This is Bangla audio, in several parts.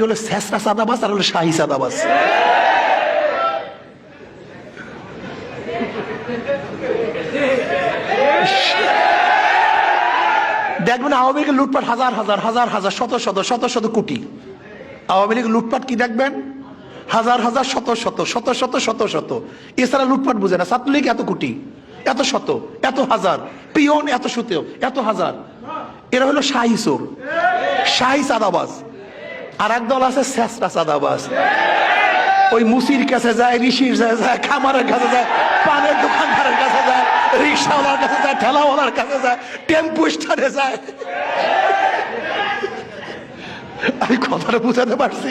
একটা হলো শেষরা সাদাবাস আর হলো শাহি সাদাবাস দেখবেন আওয়ামী লীগের লুটপাট হাজার হাজার হাজার হাজার, শত শত শত শত কোটি। আওয়ামী লীগের লুটপাট কি দেখবেন? হাজার হাজার, শত শত শত শত শত শত। এছাড়া লুটপাট বুঝে না। ছাত্রলীগ এত কোটি, এত শত, এত হাজার। পিয়ন এত শত এত হাজার। এরা হলো শাহি চোর। শাহি চাঁদাবাজ। আর একদল আছে, শেষরা চাঁদাবাজ। ওই মুসির কাছে যায়, ঋষির যায়, খামারের কাছে যায়, পানের দোকানদারের কাছে যায়, রিক্সাওয়ালার কাছে যায়, ঠেলাওয়ালার কাছে যায়, টেম্পু স্টারে যায়। আমি কথাটা বুঝাতে পারছি।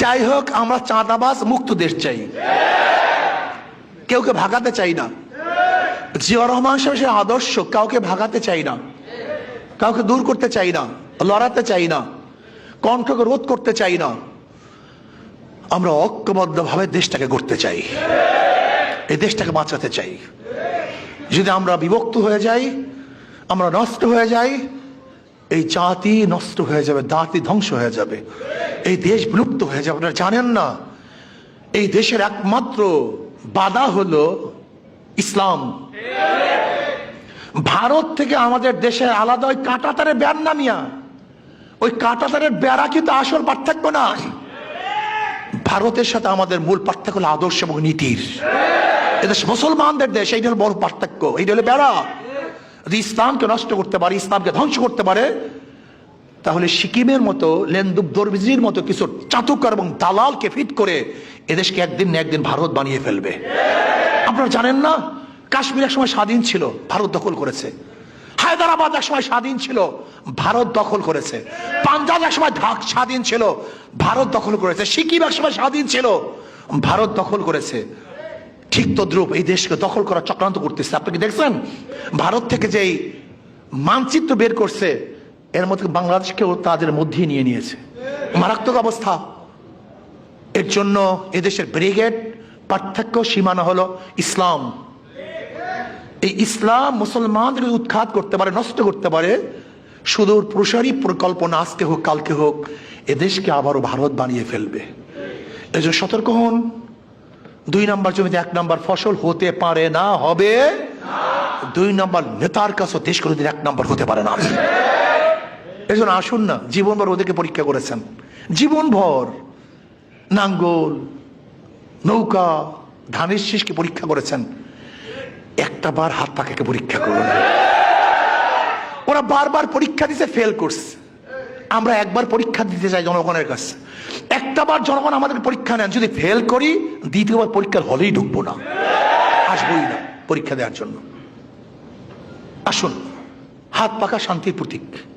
যাই হোক, আমরা চাঁদাবাজ, মুক্ত দেশ চাই। কেউ কে ভাগাতে চাই না। জিয়া রহমান সাহেব আদর্শ, কাউকে ভাগাতে চাই না। কাউকে দূর করতে চাই না, লড়াতে চাই না, কণ্ঠকে রোধ করতে চাই না। আমরা ঐক্যবদ্ধভাবে দেশটাকে গড়তে চাই। এই দেশটাকে বাঁচাতে চাই। যদি আমরা বিভক্ত হয়ে যাই, আমরা নষ্ট হয়ে যাই, এই জাতি নষ্ট হয়ে যাবে দাঁতি ধ্বংস হয়ে যাবে। এই দেশ বিলুপ্ত হয়ে যাবে, আপনারা জানেন না? এই দেশের একমাত্র বাধা হলো ইসলাম। ভারত থেকে আমাদের দেশে আলাদা ওই কাঁটাতারের বেড় নামিয়া, ওই কাঁটাতারের বেড়া কিন্তু আসল পার্থক্য না। ভারতের সাথে আমাদের মূল পার্থক্য হলো আদর্শ এবং নীতির। মুসলমানদের দেশ, এইটা হলো বড় পার্থক্য। এইটা হলো বেড়া। যদি ইসলামকে নষ্ট করতে পারে, ইসলামকে ধ্বংস করতে পারে, তাহলে সিকিমের মতো লেন্দুব দরবিজির মতো কিছু চাতুকার এবং দালালকে ফিট করে এদেশকে একদিন না একদিন ভারত বানিয়ে ফেলবে। আপনারা জানেন না? কাশ্মীর এক সময় স্বাধীন ছিল, ভারত দখল করেছে। হায়দ্রাবাদ এক সময় স্বাধীন ছিল, ভারত দখল করেছে। পাঞ্জাব এক সময় ঢাক স্বাধীন ছিল, ভারত দখল করেছে। সিকিম এক সময় স্বাধীন ছিল, ভারত দখল করেছে। ঠিক তদ্রুপ এই দেশকে দখল করার চক্রান্ত করতেছে। আপনি কি দেখছেন? ভারত থেকে যেই মানচিত্র বের করছে, এর মধ্যে বাংলাদেশকেও তাদের মধ্যেই নিয়ে নিয়েছে। মারাত্মক অবস্থা। এর জন্য এদেশের ব্রিগেড পার্থক্য সীমানা হলো ইসলাম। এই ইসলাম মুসলমানদের উৎখাত করতে পারে, নষ্ট করতে পারে, সুদূর প্রসারী পরিকল্পনা আজকে হোক, কালকে হোক এদেশকে আবারও ভারত বানিয়ে ফেলবে। এই জন্য সতর্ক হন। দুই নম্বর জমিতে এক নম্বর ফসল হতে পারে না, হবে দুই নম্বর নেতার কাছে দেশ কোনোদিন এক নম্বর হতে পারে না। এই জন্য আসুন না, জীবনভর ওদেরকে পরীক্ষা করেছেন। জীবনভর নাঙ্গল নৌকা ধানের শীষকে পরীক্ষা করেছেন। একটা বার হাত পাকাকে পরীক্ষা করুন। ওরা বারবার পরীক্ষা দিতে ফেল করছে। আমরা একবার পরীক্ষা দিতে চাই জনগণের কাছে। একটা বার জনগণ আমাদের পরীক্ষা নেন। যদি ফেল করি, দ্বিতীয়বার পরীক্ষার হলেই ঢুকবো না। আসবই না পরীক্ষা দেওয়ার জন্য। আসুন, হাত পাকা শান্তির প্রতীক।